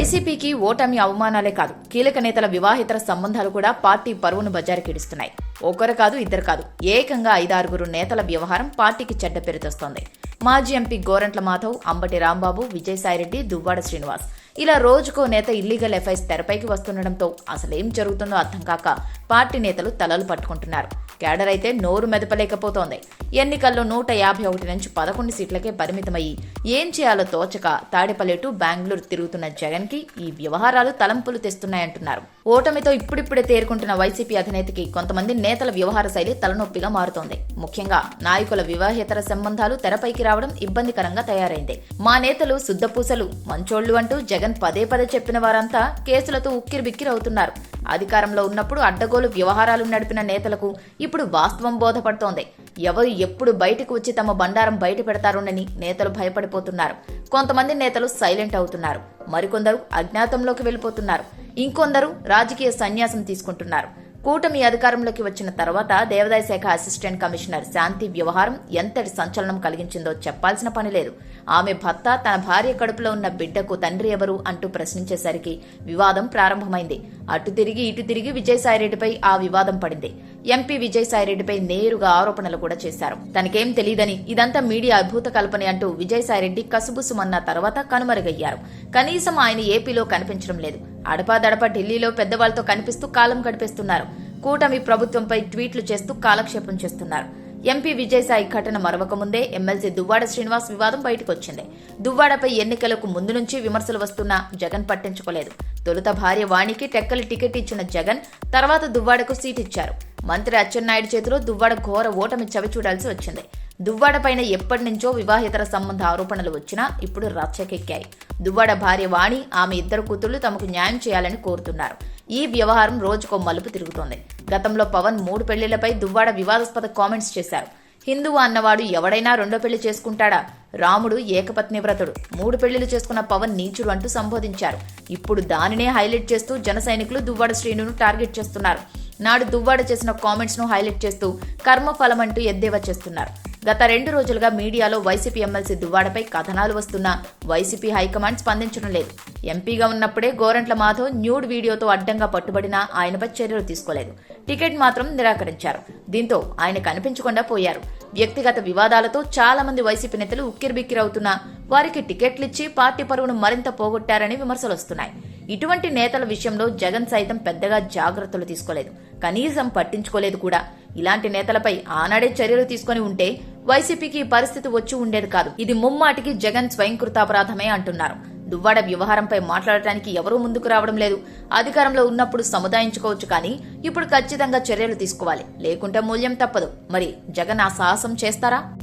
వైసీపీకి ఓటమి అవమానాలే కాదు. కీలక నేతల వివాహితర సంబంధాలు కూడా పార్టీ పరువును బజారుకిడుస్తున్నాయి ఒకరు కాదు ఇద్దరు కాదు. ఏకంగా ఐదారుగురు నేతల వ్యవహారం పార్టీకి చెడ్డ పేరు తెస్తోంది. మాజీ ఎంపీ గోరంట్ల మాధవ్ అంబటి రాంబాబు విజయసాయిరెడ్డి దువ్వాడ శ్రీనివాస్. ఇలా రోజుకో నేత ఇల్లీగల్ ఎఫ్ఐస్ తెరపైకి వస్తుండటంతో అసలేం జరుగుతుందో అర్థం కాక పార్టీ నేతలు తలలు పట్టుకుంటున్నారు. కేడర్ అయితే నోరు మెదపలేకపోతోంది. ఎన్నికల్లో నూట యాభై ఒకటి నుంచి పదకొండు సీట్లకే పరిమితమయ్యి ఏం చేయాలో తోచక తాడేపల్లి టు బెంగళూరు తిరుగుతున్న జగన్కి ఈ వ్యవహారాలు తలంపులు తెస్తున్నాయంటున్నారు. ఓటమితో ఇప్పుడిప్పుడే తేరుకుంటున్న వైసీపీ అధినేతకి కొంతమంది నేతల వ్యవహార శైలి తలనొప్పిగా మారుతోంది. ముఖ్యంగా నాయకుల వివాహేతర సంబంధాలు తెరపైకి రావడం ఇబ్బందికరంగా తయారైంది. మా నేతలు శుద్ధపూసలు మంచోళ్ళు అంటూ జగన్ పదే పదే చెప్పిన వారంతా కేసులతో ఉక్కిరిబిక్కిరవుతున్నారు. అధికారంలో ఉన్నప్పుడు అడ్డగోలు వ్యవహారాలు నడిపిన నేతలకు ఇప్పుడు వాస్తవం బోధపడుతోంది. ఎవరు ఎప్పుడు బయటకు వచ్చి తమ బండారం బయట పెడతారోనని నేతలు భయపడిపోతున్నారు. కొంతమంది నేతలు సైలెంట్ అవుతున్నారు. మరికొందరు అజ్ఞాతంలోకి వెళ్ళిపోతున్నారు. ఇంకొందరు రాజకీయ సన్యాసం తీసుకుంటున్నారు. కూటమి అధికారంలోకి వచ్చిన తర్వాత దేవాదాయ శాఖ అసిస్టెంట్ కమిషనర్ శాంతి వ్యవహారం ఎంతటి సంచలనం కలిగించిందో చెప్పాల్సిన పని లేదు. ఆమె భర్త తన భార్య కడుపులో ఉన్న బిడ్డకు తండ్రి ఎవరు అంటూ ప్రశ్నించేసరికి వివాదం ప్రారంభమైంది. అటు తిరిగి ఇటు తిరిగి విజయసాయిరెడ్డిపై ఆ వివాదం పడింది. ఎంపీ విజయసాయిరెడ్డిపై నేరుగా ఆరోపణలు కూడా చేశారు. తనకేం తెలియదని ఇదంతా మీడియా అద్భుత కల్పనే అంటూ విజయసాయిరెడ్డి కసుబుసుమన్న తర్వాత కనుమరుగయ్యారు. కనీసం ఆయన ఏపీలో కనిపించడం లేదు. అడపాదడపా ఢిల్లీలో పెద్దవాళ్ళతో కనిపిస్తూ కాలం గడిపేస్తున్నారు. కూటమి ప్రభుత్వంపై ట్వీట్లు చేస్తూ కాలక్షేపం చేస్తున్నారు. ఎంపీ విజయసాయి ఘటన మరవక ముందే ఎమ్మెల్సీ దువ్వాడ శ్రీనివాస్ వివాదం బయటకు వచ్చింది దువ్వాడపై ఎన్నికలకు ముందు నుంచి విమర్శలు వస్తున్నా జగన్ పట్టించుకోలేదు. తొలుత భార్య వాణికి టెక్కలి టికెట్ ఇచ్చిన జగన్ తర్వాత దువ్వాడకు సీట్ ఇచ్చారు. మంత్రి అచ్చెన్నాయుడు చేతిలో దువ్వాడ ఘోర ఓటమి చవి చూడాల్సి వచ్చింది. దువ్వాడ పైన ఎప్పటి నుంచో వివాహేతర సంబంధ ఆరోపణలు వచ్చినా ఇప్పుడు రచ్చకెక్కాయి. దువ్వాడ భార్య వాణి ఆమె ఇద్దరు కూతుళ్ళు తమకు న్యాయం చేయాలని కోరుతున్నారు. ఈ వ్యవహారం రోజుకో మలుపు తిరుగుతోంది. గతంలో పవన్ మూడు పెళ్ళిళ్ళపై దువ్వాడ వివాదాస్పద కామెంట్స్ చేశారు. హిందువు అన్నవాడు ఎవడైనా రెండో పెళ్ళి చేసుకుంటాడా? రాముడు ఏకపత్ని వ్రతుడు. మూడు పెళ్ళిలు చేసుకున్న పవన్ నీచుడు అంటూ సంబోధించారు. ఇప్పుడు దానినే హైలైట్ చేస్తూ జన సైనికులు దువ్వాడ శ్రీనును టార్గెట్ చేస్తున్నారు. నాడు దువ్వాడ చేసిన కామెంట్స్ను హైలైట్ చేస్తూ కర్మఫలం అంటూ ఎద్దేవా చేస్తున్నారు. గత రెండు రోజులుగా మీడియాలో వైసీపీ ఎమ్మెల్సీ దువ్వాడపై కథనాలు వస్తున్నా వైసీపీ హైకమాండ్ స్పందించడం లేదు. ఎంపీగా ఉన్నప్పుడే గోరంట్ల మాధవ్ న్యూడ్ వీడియోతో అడ్డంగా పట్టుబడినా ఆయనపై చర్యలు తీసుకోలేదు. టికెట్ మాత్రం నిరాకరించారు. దీంతో ఆయన కనిపించకుండా పోయారు. వ్యక్తిగత వివాదాలతో చాలా మంది వైసీపీ నేతలు ఉక్కిరిబిక్కిరవుతున్నా వారికి టికెట్లిచ్చి పార్టీ పరువును మరింత పోగొట్టారని విమర్శలు వస్తున్నాయి. ఇటువంటి నేతల విషయంలో జగన్ సైతం పెద్దగా జాగ్రత్తలు తీసుకోలేదు. కనీసం పట్టించుకోలేదు కూడా. ఇలాంటి నేతలపై ఆనాడే చర్యలు తీసుకొని ఉంటే వైసీపీకి పరిస్థితి వచ్చి ఉండేది కాదు. ఇది ముమ్మాటికి జగన్ స్వయంకృతాపరాధమే అంటున్నారు. దువ్వాడ వ్యవహారంపై మాట్లాడటానికి ఎవరూ ముందుకు రావడం లేదు. అధికారంలో ఉన్నప్పుడు సముదాయించుకోవచ్చు కానీ ఇప్పుడు ఖచ్చితంగా చర్యలు తీసుకోవాలి. లేకుంటే మూల్యం తప్పదు. మరి జగన్ ఆ సాహసం చేస్తారా?